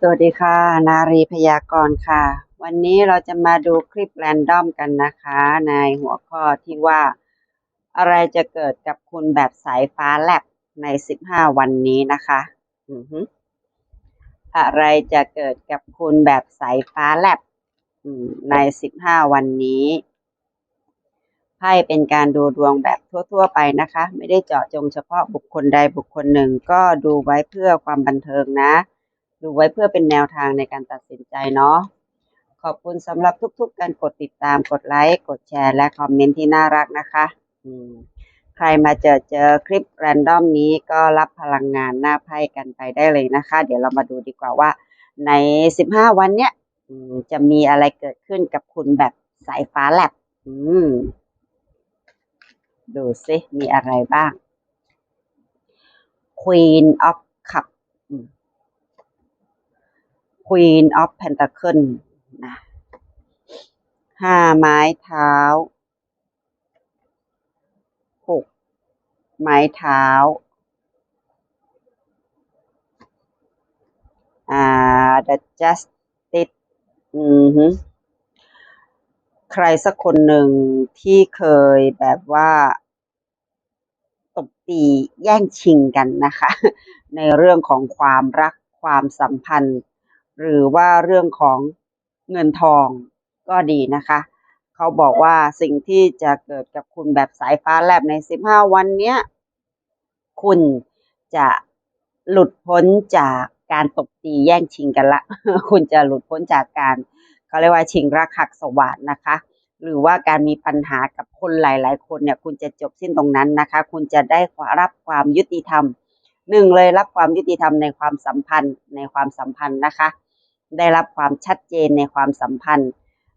สวัสดีค่ะ นารีพยากรณ์ค่ะ วันนี้เราจะมาดูคลิปแรนดอมกันนะคะ ในหัวข้อที่ว่า อะไรจะเกิดกับคุณแบบสายฟ้าแลบใน 15 วันนี้นะคะอือฮึอะไรจะเกิดกับคุณแบบสายฟ้าแลบใน 15 วันนี้ไพ่เป็นการดูดวงแบบทั่ว ๆ ไปนะคะ ไม่ได้เจาะจงเฉพาะบุคคลใดบุคคลหนึ่ง ก็ดูไว้เพื่อความบันเทิงนะ ดูไว้เพื่อเป็นแนวทางในการตัดสินใจเนาะขอบคุณสำหรับทุก ๆ การกดติดตามกดไลค์กดแชร์ และคอมเมนต์ที่น่ารักนะคะ อืมใครมาเจอเจอคลิปแรนดอมนี้ก็รับพลังงานหน้าไพ่กันไปได้เลยนะคะ เดี๋ยวเรามาดูดีกว่าว่า ใน 15 วันเนี้ยจะมีอะไรเกิดขึ้นกับคุณแบบสายฟ้าแลบดูซิมีอะไรบ้าง Queen of Cup อืม Queen of Pentacle นะห้าไม้เท้าหกไม้เท้า อ่า The Justice อือฮึใครสักคนหนึ่งที่เคยแบบว่าตบตีแย่งชิงกันนะคะ ในเรื่องของความรักความสัมพันธ์ หรือว่าเรื่องของเงินทองก็ดีนะคะ เขาบอกว่าสิ่งที่จะเกิดกับคุณแบบสายฟ้าแลบใน 15 วันเนี้ย คุณจะหลุดพ้นจากการตบตีแย่งชิงกันละ คุณจะหลุดพ้นจากการเขาเรียกว่าชิงรักหักสวาทนะคะ หรือว่าการมีปัญหากับคนหลาย ๆ คนเนี่ยคุณจะจบสิ้นตรงนั้นนะคะ คุณจะได้รับความยุติธรรมหนึ่งเลยรับความยุติธรรมในความสัมพันธ์ในความสัมพันธ์นะคะ ได้รับความชัดเจนในความสัมพันธ์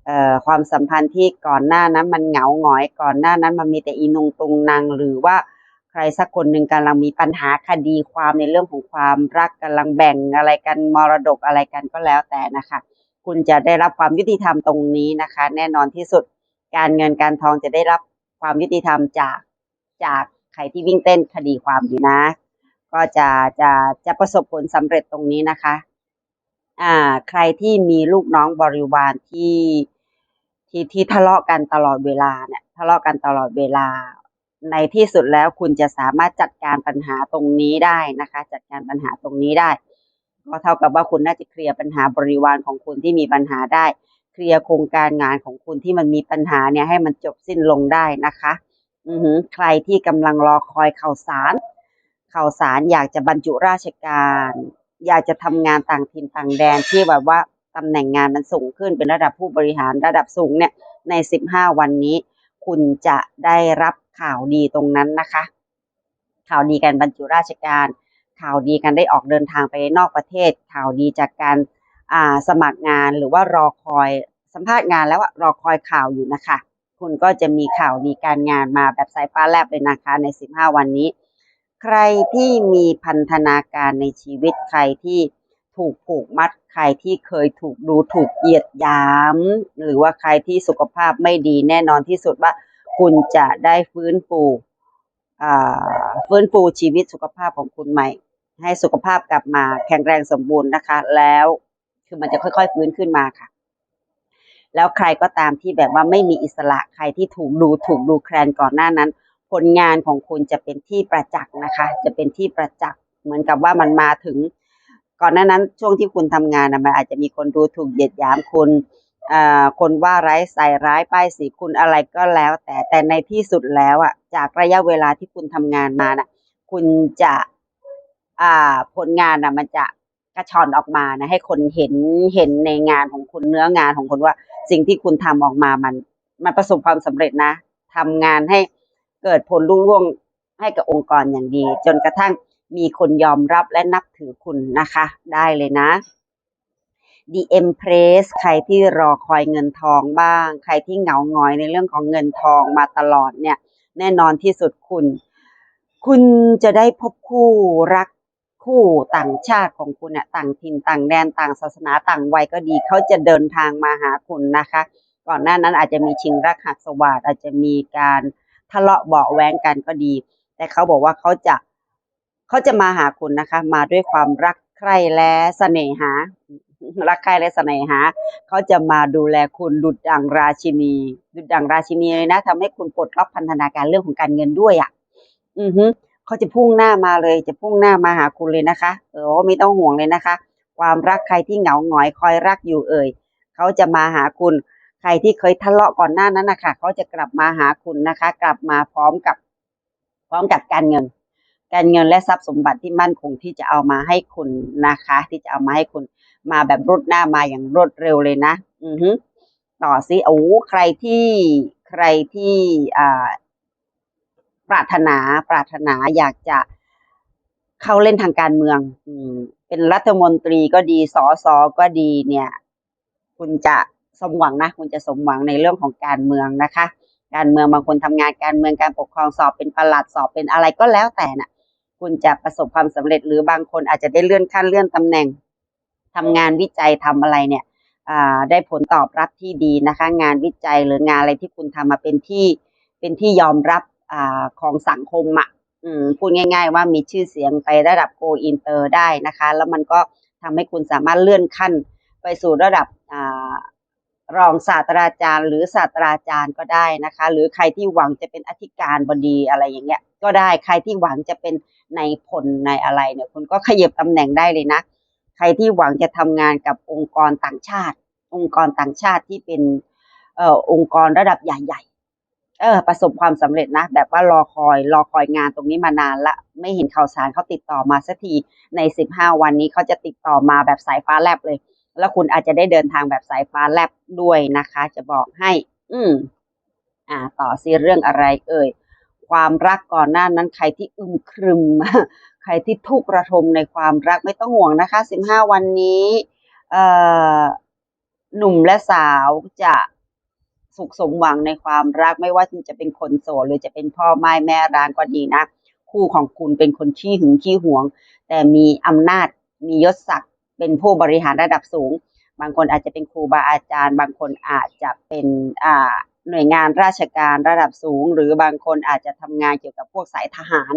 เอ่อความสัมพันธ์ที่ก่อนหน้านั้นมันเหงาหงอยก่อนหน้านั้นมันมีแต่อีนุงตุงนางหรือว่าใครสักคนหนึ่งกำลังมีปัญหาคดีความในเรื่องของความรักกำลังแบ่งอะไรกันมรดกอะไรกันก็แล้วแต่นะคะ คุณจะได้รับความยุติธรรมตรงนี้นะคะ แน่นอนที่สุดการเงินการทองจะได้รับความยุติธรรมจากจากใครที่วิ่งเต้นคดีความอยู่นะ ก็จะจะจะประสบผลสำเร็จตรงนี้นะคะ อ่า ใครที่มีลูกน้องบริวารที่ที่ที่ทะเลาะกันตลอดเวลาเนี่ย ทะเลาะกันตลอดเวลา ในที่สุดแล้วคุณจะสามารถจัดการปัญหาตรงนี้ได้นะคะ จัดการปัญหาตรงนี้ได้ก็เท่ากับว่าคุณน่าจะเคลียร์ปัญหาบริวารของคุณที่มีปัญหาได้ เคลียร์โครงการงานของคุณที่มันมีปัญหาเนี่ยให้มันจบสิ้นลงได้นะคะ อือหือใครที่กำลังรอคอยข่าวสารข่าวสารอยากจะบรรจุราชการ อยากจะทำงานต่างถิ่นต่างแดนที่แบบว่าตำแหน่งงานมันสูงขึ้นเป็นระดับผู้บริหารระดับสูงเนี่ยใน 15 วันนี้ คุณจะได้รับข่าวดีตรงนั้นนะคะ ข่าวดีการบรรจุราชการ ข่าวดีการได้ออกเดินทางไปนอกประเทศ ข่าวดีจากการาสมัครงานหรือว่ารอคอยสัมภาษณ์งานแล้วรอคอยข่าวอยู่นะคะ คุณก็จะมีข่าวดีการงานมาแบบสายฟ้าแลบเลยนะคะใน 15 วันนี้ ใครที่มีพันธนาการในชีวิตใครที่ถูกผูกมัด ใครที่เคยถูกดูถูกเหยียดหยาม หรือว่าใครที่สุขภาพไม่ดีแน่นอนที่สุดว่าคุณจะได้ฟื้นฟูอ่าฟื้นฟูชีวิตสุขภาพของคุณใหม่ ให้สุขภาพกลับมาแข็งแรงสมบูรณ์นะคะ แล้วคือมันจะค่อยๆฟื้นขึ้นมาค่ะ แล้วใครก็ตามที่แบบว่าไม่มีอิสระใครที่ถูกดูถูกดูแคลนก่อนหน้านั้น ผลงานของคุณจะเป็นที่ประจักษ์นะคะ จะเป็นที่ประจักษ์เหมือนกับว่ามันมาถึง ก่อนหน้านั้นช่วงที่คุณทำงานนะมันอาจจะมีคนดูถูกเหยียดหยามคุณอ่าคนว่าร้ายใส่ร้ายป้ายสีคุณอะไรก็แล้ว แต่แต่ในที่สุดแล้วอะจากระยะเวลาที่คุณทำงานมาน่ะคุณจะอ่าผลงานน่ะมันจะกระชอนออกมานะให้คนเห็นเห็นในงานของคุณเนื้องานของคุณว่า สิ่งที่คุณทำออกมามัน มันประสบความสำเร็จนะทำงานให้ เกิดผลรุ่งร่วงให้กับองค์กรอย่างดี จนกระทั่งมีคนยอมรับและนับถือคุณนะคะ ได้เลยนะ The Empress ใครที่รอคอยเงินทองบ้าง ใครที่เหงาหงอยในเรื่องของเงินทองมาตลอดเนี่ย แน่นอนที่สุดคุณ คุณจะได้พบคู่รักคู่ต่างชาติของคุณเนี่ยต่างถิ่นต่างแดนต่างศาสนาต่างวัยก็ดี เขาจะเดินทางมาหาคุณนะคะ ก่อนหน้านั้นอาจจะมีชิงรักหักสวาทอาจจะมีการ ทะเลาะเบาแว้งกันก็ดี แต่เขาบอกว่าเขาจะเขาจะมาหาคุณนะคะ มาด้วยความรักใคร่และเสน่หา รักใคร่และเสน่หา เขาจะมาดูแลคุณดุจดังราชินี ดุจดังราชินีเลยนะทำให้คุณปลดล็อกพันธนาการเรื่องของการเงินด้วยอะ อือฮึเขาจะพุ่งหน้ามาเลย จะพุ่งหน้ามาหาคุณเลยนะคะเออไม่ต้องห่วงเลยนะคะ ความรักใครที่เหงาหงอยคอยรักอยู่เอ่ยเขาจะมาหาคุณ ใครที่เคยทะเลาะก่อนหน้านั้นนะคะเขาจะกลับมาหาคุณนะคะ กลับมาพร้อมกับ พร้อมกับการเงิน การเงินและทรัพย์สมบัติที่มั่นคงที่จะเอามาให้คุณนะคะ ที่จะเอามาให้คุณมาแบบรวดหน้ามาอย่างรวดเร็วเลยนะ อือฮึต่อสิโอ้ใครที่ใครที่อ่าปรารถนาปรารถนาอยากจะเข้าเล่นทางการเมือง อืมเป็นรัฐมนตรีก็ดีสอสอก็ดีเนี่ย คุณจะ สมหวังนะคุณจะสมหวังในเรื่องของการเมืองนะคะ การเมืองบางคนทำงานการเมืองการปกครองสอบเป็นประหลัดสอบเป็นอะไรก็แล้วแต่น่ะ คุณจะประสบความสำเร็จหรือบางคนอาจจะได้เลื่อนขั้นเลื่อนตำแหน่งทำงานวิจัยทำอะไรเนี่ยได้ผลตอบรับที่ดีนะคะ งานวิจัยหรืองานอะไรที่คุณทำมาเป็นที่เป็นที่ยอมรับอของสังคมอะพูดง่าย ๆ ว่ามีชื่อเสียงไประดับโกอินเตอร์ได้นะคะ แล้วมันก็ทำให้คุณสามารถเลื่อนขั้นไปสู่ระดับ รองศาสตราจารย์ หรือศาสตราจารย์ก็ได้นะคะ หรือใครที่หวังจะเป็นอธิการบดีอะไรอย่างเงี้ย ก็ได้ใครที่หวังจะเป็นในายพลในอะไรเนี่ยคุณก็ขยับตำแหน่งได้เลยนะ ใครที่หวังจะทำงานกับองค์กรต่างชาติ องค์กรต่างชาติที่เป็นเอ่อองค์กรระดับใหญ่ๆเออประสบความสำเร็จนะ แบบว่ารอคอยรอคอยงานตรงนี้มานานละ ไม่เห็นข่าวสารเขาติดต่อมาสักทีในสิบห้าวันนี้เขาจะติดต่อมาแบบสายฟ้าแลบเลย แล้วคุณอาจจะได้เดินทางแบบสายฟ้าแลบด้วยนะคะ จะบอกให้ อืม อ่า ต่อซีเรื่องอะไร เอ่ย ความรักก่อนหน้านั้นใครที่อึมครึม ใครที่ทุกข์ระทมในความรักไม่ต้องห่วงนะคะสิบห้าวันนี้ เอ่อ หนุ่มและสาวจะสุขสมหวังในความรักไม่ว่าจะเป็นคนโสดหรือจะเป็นพ่อไม้แม่ร้างก็ดีนะ คู่ของคุณเป็นคนขี้หึงขี้หวง แต่มีอำนาจมียศศักดิ์ เป็นผู้บริหารระดับสูง บางคนอาจจะเป็นครูบาอาจารย์ บางคนอาจจะเป็นหน่วยงานราชการระดับสูง หรือบางคนอาจจะทำงานเกี่ยวกับพวกสายทหาร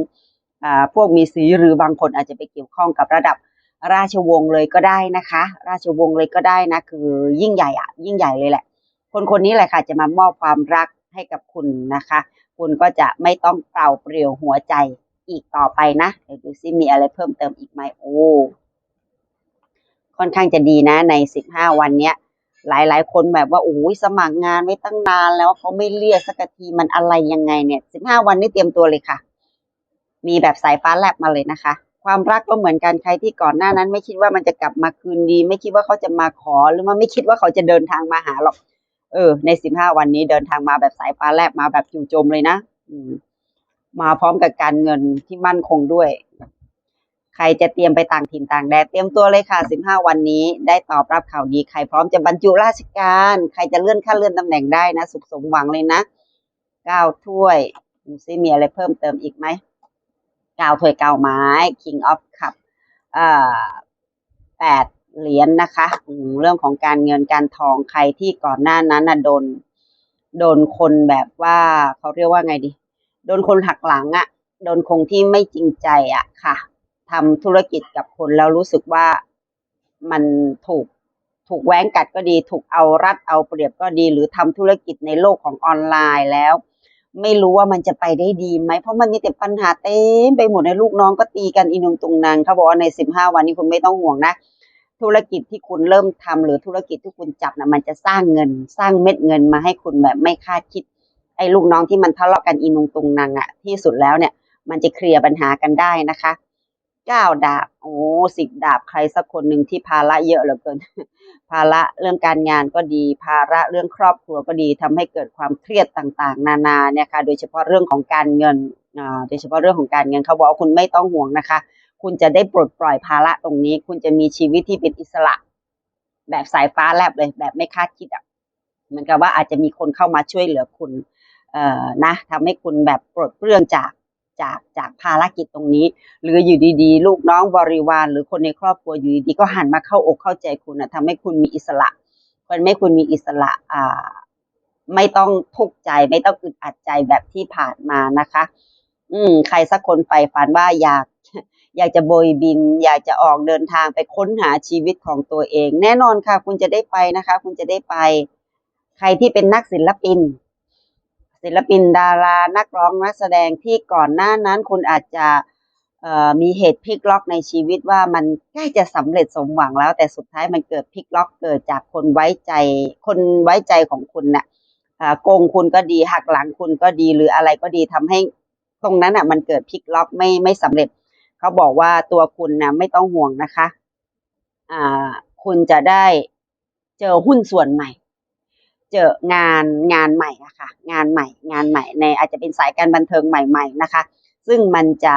พวกมีสีหรือบางคนอาจจะไปเกี่ยวข้องกับระดับราชวงศ์เลยก็ได้นะคะ ราชวงศ์เลยก็ได้นะ คือยิ่งใหญ่อะยิ่งใหญ่เลยแหละ คนคนนี้แหละค่ะจะมามอบความรักให้กับคุณนะคะ คุณก็จะไม่ต้องเปล่าเปลี่ยวหัวใจอีกต่อไปนะเดี๋ยวดูซิมีอะไรเพิ่มเติมอีกไหมโอ้ ค่อนข้างจะดีนะในสิบห้าวันเนี้ย หลายๆ คนแบบว่าโอ้ยสมัครงานไว้ตั้งนานแล้วเขาไม่เรียกสักทีมันอะไรยังไงเนี่ยสิบห้าวันนี้เตรียมตัวเลยค่ะ มีแบบสายฟ้าแลบมาเลยนะคะ ความรักก็เหมือนกันใครที่ก่อนหน้านั้น ไม่คิดว่ามันจะกลับมาคืนดี ไม่คิดว่าเขาจะมาขอหรือว่าไม่คิดว่าเขาจะเดินทางมาหาหรอก เออ ในสิบห้าวันนี้เดินทางมาแบบสายฟ้าแลบมาแบบจู่โจมเลยนะ อืมมาพร้อมกับการเงินที่มั่นคงด้วย ใครจะเตรียมไปต่างถิ่นต่างแดนเตรียมตัวเลยค่ะ 15 วันนี้ ได้ตอบรับข่าวดี ใครพร้อมจะบรรจุราชการ ใครจะเลื่อนขั้นเลื่อนตำแหน่งได้นะ สุขสมหวังเลยนะก้าวถ้วยดูซิมีอะไรเพิ่มเติมอีกไหมก้าวถ้วยก้าวไม้ King of Cup อ่าแปดเหรียญนะคะ เรื่องของการเงินการทองใครที่ก่อนหน้านั้นนะโดน โดนคนแบบว่าเขาเรียกว่าไงดี โดนคนหักหลังอะ่ะ โดนคงที่ไม่จริงใจอะ่ะค่ะ ทำธุรกิจกับคนแล้วรู้สึกว่ามันถูกถูกแว้งกัดก็ดี ถูกเอารัดเอาเปรียบก็ดี หรือทำธุรกิจในโลกของออนไลน์แล้ว ไม่รู้ว่ามันจะไปได้ดีไหมเพราะมันมีแต่ปัญหาเต็มไปหมดในลูกน้องก็ตีกันอีนุงตุงนางเขาบอกว่าในสิบห้าวันนี้คุณไม่ต้องห่วงนะธุรกิจที่คุณเริ่มทำหรือธุรกิจที่คุณจับนะมันจะสร้างเงิน สร้างเม็ดเงินมาให้คุณแบบไม่คาดคิด ไอ้ลูกน้องที่มันทะเลาะกันอีนุงตุงนางอะที่สุดแล้วเนี่ย มันจะเคลียร์ปัญหากันได้นะคะ เก้าดาบ โอ้สิบดาบใครสักคนหนึ่งที่ภาระเยอะเหลือเกิน ภาระเรื่องการงานก็ดี ภาระเรื่องครอบครัวก็ดีทำให้เกิดความเครียดต่างๆ นานาเนี่ยค่ะ โดยเฉพาะเรื่องของการเงินอ่าโดยเฉพาะเรื่องของการเงินเขาบอกว่าคุณไม่ต้องห่วงนะคะ คุณจะได้ปลดปล่อยภาระตรงนี้ คุณจะมีชีวิตที่เป็นอิสระ แบบสายฟ้าแลบเลย แบบไม่คาดคิดอะเหมือนกับว่าอาจจะมีคนเข้ามาช่วยเหลือคุณ เอ่อนะทำให้คุณแบบปลดเปลื้องจาก จากจากภารกิจตรงนี้ หรืออยู่ดีๆ ลูกน้องบริวาร หรือคนในครอบครัวอยู่ดีๆก็หันมาเข้าอกเข้าใจคุณนะทำให้คุณมีอิสระมันไม่คุณมีอิสระอ่าไม่ต้องทุกข์ใจไม่ต้องอึดอัดใจแบบที่ผ่านมานะคะ อืม ใครสักคนใฝ่ฝันว่าอยากอยากจะโบยบิน อยากจะออกเดินทางไปค้นหาชีวิตของตัวเอง แน่นอนค่ะ คุณจะได้ไปนะคะ คุณจะได้ไป ใครที่เป็นนักศิลปิน ศิลปินดารานักร้องนักแสดงที่ก่อนหน้านั้นคุณอาจจะมีเหตุพลิกล็อกในชีวิตว่ามันใกล้จะสำเร็จสมหวังแล้ว แต่สุดท้ายมันเกิดพลิกล็อกเกิดจากคนไว้ใจคนไว้ใจของคุณน่ะอ่าโกงคุณก็ดีหักหลังคุณก็ดีหรืออะไรก็ดีทำให้ตรงนั้นอะ มันเกิดพลิกล็อกไม่ไม่สำเร็จ เขาบอกว่าตัวคุณนะไม่ต้องห่วงนะคะ อ่า คุณจะได้เจอหุ้นส่วนใหม่ เจองานงานใหม่อะคะงานใหม่งานใหม่ในอาจจะเป็นสายการบันเทิงใหม่ๆนะคะ ซึ่งมันจะ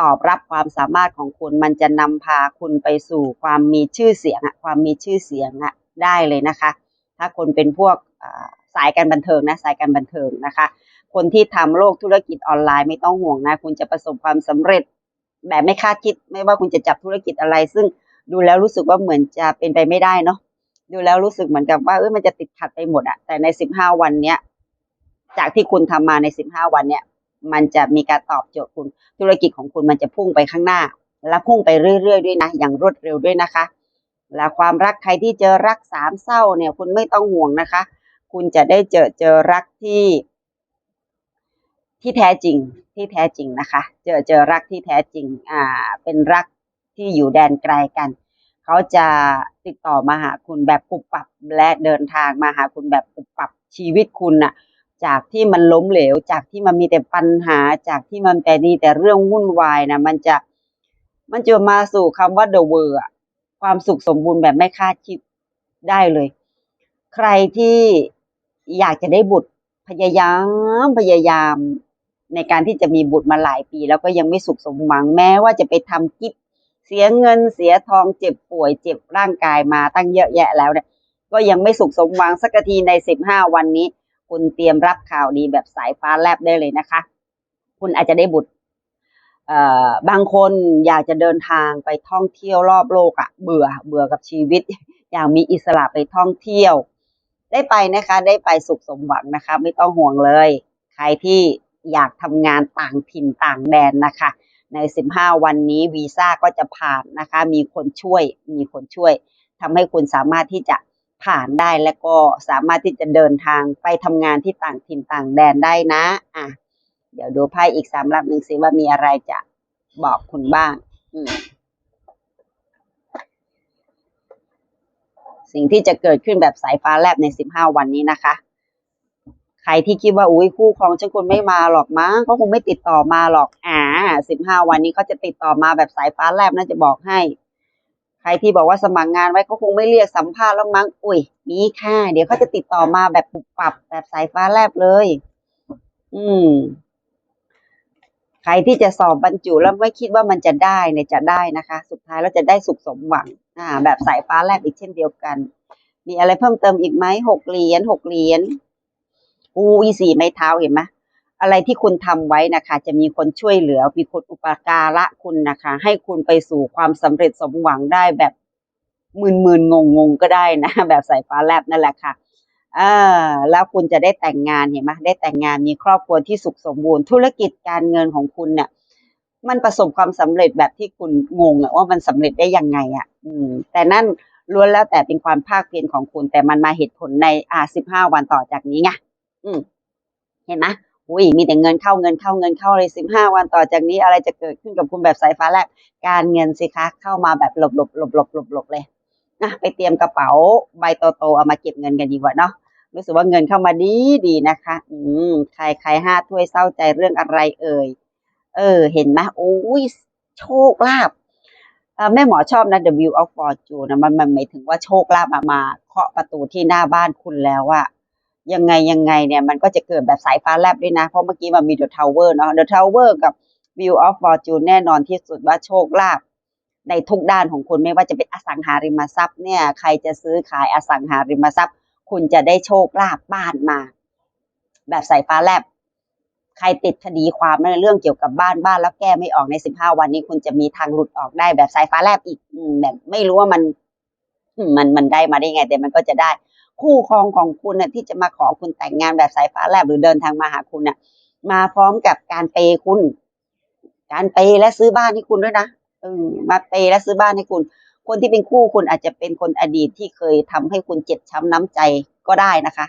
ตอบรับความสามารถของคุณมันจะนำพาคุณไปสู่ความมีชื่อเสียงอะความมีชื่อเสียงอะได้เลยนะคะ ถ้าคนเป็นพวกสายการบันเทิงนะสายการบันเทิงนะคะ คนที่ทำโลกธุรกิจออนไลน์ไม่ต้องห่วงนะ คุณจะประสบความสำเร็จแบบไม่คาดคิด ไม่ว่าคุณจะจับธุรกิจอะไร ซึ่งดูแล้วรู้สึกว่าเหมือนจะเป็นไปไม่ได้เนาะ ดูแล้วรู้สึกเหมือนกับว่าเออมันจะติดขัดไปหมดอะแต่ในสิบห้าวันเนี้ยจากที่คุณทำมาในสิบห้าวันเนี่ยมันจะมีการตอบโจทย์คุณธุรกิจของคุณมันจะพุ่งไปข้างหน้า และพุ่งไปเรื่อยๆด้วยนะ อย่างรวดเร็วด้วยนะคะ และความรักใครที่เจอรักสามเศร้าเนี่ย คุณไม่ต้องห่วงนะคะ คุณจะได้เจอเจอรักที่ ที่แท้จริงที่แท้จริงนะคะ เจอเจอรักที่แท้จริง อ่า เป็นรักที่อยู่แดนไกลกัน เขาจะติดต่อมาหาคุณแบบปุบปับและเดินทางมาหาคุณแบบปุบปับชีวิตคุณน่ะ จากที่มันล้มเหลว จากที่มันมีแต่ปัญหา จากที่มันแต่ดีแต่เรื่องวุ่นวายนะมันจะมันจะมาสู่คำว่า the world ความสุขสมบูรณ์แบบไม่คาดคิดได้เลย ใครที่อยากจะได้บุตรพยายามพยายามในการที่จะมีบุตรมาหลายปี แล้วก็ยังไม่สุขสมหวังแม้ว่าจะไปทำกิฟ เสียเงินเสียทองเจ็บป่วยเจ็บร่างกายมาตั้งเยอะแยะแล้วเนี่ย ก็ยังไม่สุขสมหวังสักทีในสิบห้าวันนี้ คุณเตรียมรับข่าวดีแบบสายฟ้าแลบได้เลยนะคะ คุณอาจจะได้บุตรเอ่อบางคนอยากจะเดินทางไปท่องเที่ยวรอบโลกอะ เบื่อเบื่อกับชีวิต อยากมีอิสระไปท่องเที่ยว ได้ไปนะคะ ได้ไปสุขสมหวังนะคะ ไม่ต้องห่วงเลย ใครที่อยากทำงานต่างถิ่นต่างแดนนะคะ ใน 15 วันนี้วีซ่าก็จะผ่านนะคะ มีคนช่วย มีคนช่วยทำให้คุณสามารถที่จะผ่านได้และก็สามารถที่จะเดินทางไปทำงานที่ต่างถิ่นต่างแดนได้นะ อะ เดี๋ยวดูไพ่อีกสามรับหนึ่งสิว่ามีอะไรจะบอกคุณบ้าง อืมสิ่งที่จะเกิดขึ้นแบบสายฟ้าแลบในสิบห้าวันนี้นะคะ ใครที่คิดว่าอุ้ยคู่ครองฉันคงไม่มาหรอกมั้งเขาคงไม่ติดต่อมาหรอก อ่า สิบห้าวันนี้เขาจะติดต่อมาแบบสายฟ้าแลบน่าจะบอกให้ ใครที่บอกว่าสมัครงานไว้เขาคงไม่เรียกสัมภาษณ์แล้วมั้งอุ้ยมีค่ะ เดี๋ยวเขาจะติดต่อมาแบบปุบปับแบบสายฟ้าแลบเลย อืม ใครที่จะสอบบรรจุแล้วไม่คิดว่ามันจะได้เนี่ยจะได้นะคะ สุดท้ายแล้วจะได้สุขสมหวัง อ่า แบบสายฟ้าแลบอีกเช่นเดียวกัน มีอะไรเพิ่มเติมอีกไหมหกเหรียญหกเหรียญอูอีสี่ไม้เท้าเห็นไหม อะไรที่คุณทำไว้นะคะ จะมีคนช่วยเหลือมีคนอุปการะคุณนะคะ ให้คุณไปสู่ความสำเร็จสมหวังได้แบบมืนมืนงงงๆก็ได้นะ แบบสายฟ้าแลบนั่นแหละค่ะอ่าแล้วคุณจะได้แต่งงานเห็นไหมได้แต่งงานมีครอบครัวที่สุขสมบูรณ์ ธุรกิจการเงินของคุณเนี่ยมันประสบความสำเร็จแบบที่คุณงงอะว่ามันสำเร็จได้ยังไงอะอืม แต่นั่นล้วนแล้วแต่เป็นความภาคเพียรของคุณ แต่มันมาเหตุผลในอ่าสิบห้าวันต่อจากนี้ไงอืม เห็นไหม อุ้ยมีแต่เงินเข้าเงินเข้าเงินเข้าเลยสิบห้าวันต่อจากนี้อะไรจะเกิดขึ้นกับคุณแบบสายฟ้าแลบการเงินสิคะเข้ามาแบบหลบหลบหลบหลบหลบหลบเลยนะไปเตรียมกระเป๋าใบโตๆเอามาเก็บเงินกันดีกว่าเนาะรู้สึกว่าเงินเข้ามาดีดีนะคะ อืมใครใครห้าถ้วยเศร้าใจเรื่องอะไรเอ่ยเออ เห็นไหมโอ้ยโชคลาภแม่หมอชอบนะ The Wheel of Fortune นะมันมันหมายถึงว่าโชคลาภมามาเคาะประตูที่หน้าบ้านคุณแล้วอะ ยังไงยังไงเนี่ยมันก็จะเกิดแบบสายฟ้าแลบด้วยนะ เพราะเมื่อกี้มันมี The Tower เนาะ The Tower กับ Wheel of Fortune แน่นอนที่สุดว่าโชคลาภในทุกด้านของคุณไม่ว่าจะเป็นอสังหาริมทรัพย์เนี่ย ใครจะซื้อขายอสังหาริมทรัพย์ คุณจะได้โชคลาภบ้านมา แบบสายฟ้าแลบใครติดคดีความในเรื่องเกี่ยวกับบ้านบ้านแล้วแก้ไม่ออกในสิบห้าวันนี้คุณจะมีทางหลุดออกได้แบบสายฟ้าแลบอีกแบบไม่รู้ว่ามันมมันมันได้มาได้ไง แต่มันก็จะได้ คู่ครองของคุณน่ะที่จะมาขอคุณแต่งงานแบบสายฟ้าแลบหรือเดินทางมาหาคุณน่ะ มาพร้อมกับการเปย์คุณ การเปย์และซื้อบ้านให้คุณด้วยนะมาเปย์และซื้อบ้านให้คุณ คนที่เป็นคู่คุณอาจจะเป็นคนอดีตที่เคยทำให้คุณเจ็บช้ำน้ำใจก็ได้นะคะ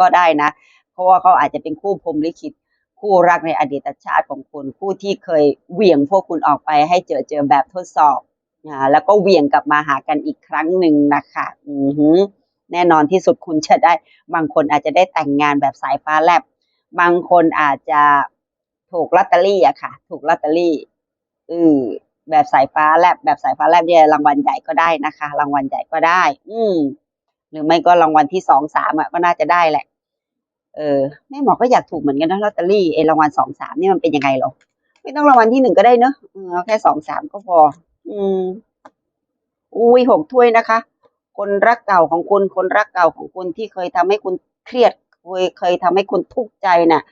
ก็ได้นะ เพราะว่าเขาอาจจะเป็นคู่พรมลิขิตคู่รักในอดีตชาติของคุณคู่ที่เคยเหวี่ยงพวกคุณออกไปให้เจอเจอแบบทดสอบแล้วก็เหวี่ยงกลับมาหากันอีกครั้งหนึ่งนะคะ อือหือ แน่นอนที่สุดคุณจะได้ บางคนอาจจะได้แต่งงานแบบสายฟ้าแลบบางคนอาจจะถูกลอตเตอรี่อะค่ะ ถูกลอตเตอรี่อือแบบสายฟ้าแลบแบบสายฟ้าแลบเนี่ยรางวัลใหญ่ก็ได้นะคะ รางวัลใหญ่ก็ได้ อืมหรือไม่ก็รางวัลที่สองสามอะก็น่าจะได้แหละ เออแม่หมอก็อยากถูกเหมือนกันนะลอตเตอรี่ไอ้รางวัลสองสามนี่มันเป็นยังไงหรอไม่ต้องรางวัลที่หนึ่งก็ได้เนอะเอาแค่สองสามก็พอ อืมอุ้ยหกถ้วยนะคะ คนรักเก่าของคุณ คนรักเก่าของคุณที่เคยทำให้คุณเครียดเคยเคยทำให้คุณทุกข์ใจน่ะ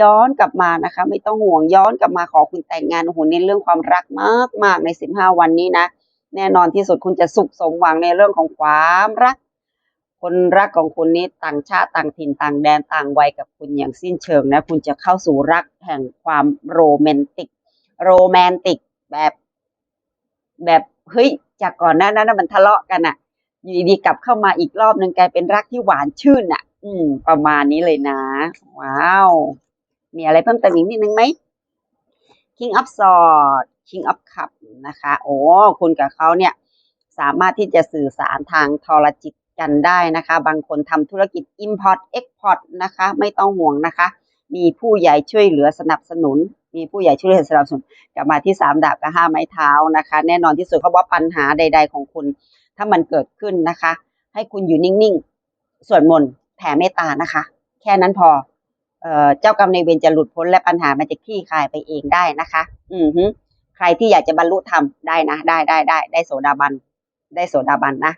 ย้อนกลับมานะคะ ไม่ต้องห่วงย้อนกลับมาขอคุณแต่งงานโอ้โหเน้นเรื่องความรักมากมากในสิบห้าวันนี้นะ แน่นอนที่สุดคุณจะสุขสมหวังในเรื่องของความรัก คนรักของคุณนี้ต่างชาติต่างถิ่นต่างแดนต่างวัยกับคุณอย่างสิ้นเชิงนะ คุณจะเข้าสู่รักแห่งความโรแมนติก โรแมนติกแบบ แบบเฮ้ยจากก่อนหน้านั้นมันทะเลาะกันอะ อยู่ดีๆกลับเข้ามาอีกรอบหนึ่งกลายเป็นรักที่หวานชื่นอะ อืม ประมาณนี้เลยนะ ว้าว มีอะไรเพิ่มเติมอีกนิดนึงไหม King of Swords King of Cup นะคะ โอ้คุณกับเขาเนี่ย สามารถที่จะสื่อสารทางโทรจิตกันได้นะคะ บางคนทำธุรกิจ Import Export นะคะ ไม่ต้องห่วงนะคะ มีผู้ใหญ่ช่วยเหลือสนับสนุน มีผู้ใหญ่ช่วยเหลือสนับสนุน กลับมาที่สามดาบกับห้าไม้เท้านะคะ แน่นอนที่สุดเพราะว่าปัญหาใด ๆ ของคุณ ถ้ามันเกิดขึ้นนะคะ ให้คุณอยู่นิ่งๆสวดมนต์แผ่เมตตานะคะ แค่นั้นพอเอ่อเจ้ากรรมในเวรจะหลุดพ้นและปัญหามันจะคลี่คลายไปเองได้นะคะ อือฮึใครที่อยากจะบรรลุธรรมได้นะ ได้ได้ได้ได้โสดาบัน ได้โสดาบันนะ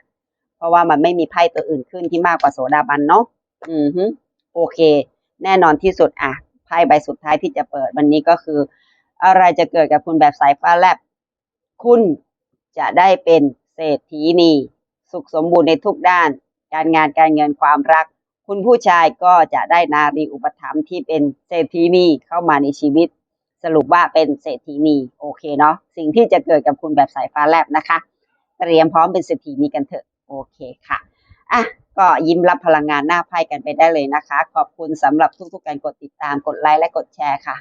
เพราะว่ามันไม่มีไพ่ตัวอื่นขึ้นที่มากกว่าโสดาบันเนาะ อือฮึโอเค แน่นอนที่สุดอะ ไพ่ใบสุดท้ายที่จะเปิดวันนี้ก็คือ อะไรจะเกิดกับคุณแบบสายฟ้าแลบ คุณจะได้เป็น รษฐีนีสุขสมบูรณ์ในทุกด้าน การงานการเงินความรัก คุณผู้ชายก็จะได้นารีอุปถัมภ์ที่เป็นเศรษฐีนีเข้ามาในชีวิต สรุปว่าเป็นเศรษฐีนีโอเคเนาะสิ่งที่จะเกิดกับคุณแบบสายฟ้าแลบนะคะ เตรียมพร้อมเป็นเศรษฐีนีกันเถอะโอเคค่ะอะก็ยิ้มรับพลังงานหน้าไพ่กันไปได้เลยนะคะ ขอบคุณสำหรับทุกๆการกดติดตามกดไลค์และกดแชร์ค่ะ